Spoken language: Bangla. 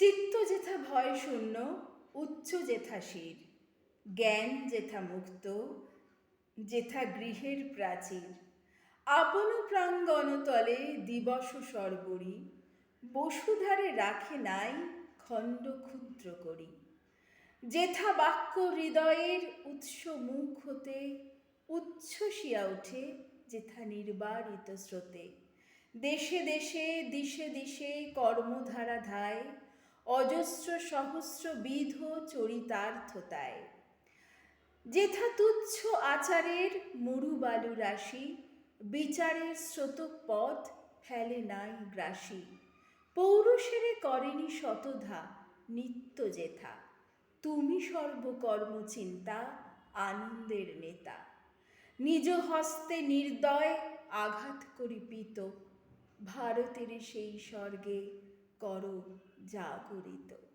চিত্ত যেথা ভয় শূন্য উচ্চ যেথা শির, জ্ঞান যেথা মুক্ত, যেথা গৃহের প্রাচীর। আপন প্রাঙ্গণতলে দিবস সর্বরি, বসুধারে রাখে নাই খণ্ড ক্ষুদ্র করি। যেথা বাক্য হৃদয়ের উৎস মুখ হতে উচ্ছ্বসিয়া ওঠে যেথা নির্বারিত স্রোতে। দেশে দেশে, দিশে দিশে কর্মধারা ধায় অজস্র সহস্র বিধ চরিতার্থতায়। যেথা তুচ্ছ আচারের মরু বালু রাশি, বিচারের স্রোতপথ ফেলে নাই গ্রাসী। পৌরুষেরে করেনি শতধা নিত্য যেথা। তুমি সর্বকর্ম চিন্তা, আনন্দের নেতা। নিজ হস্তে নির্দয় আঘাত করি পিত ভারতের সেই স্বর্গে কর জাগরিত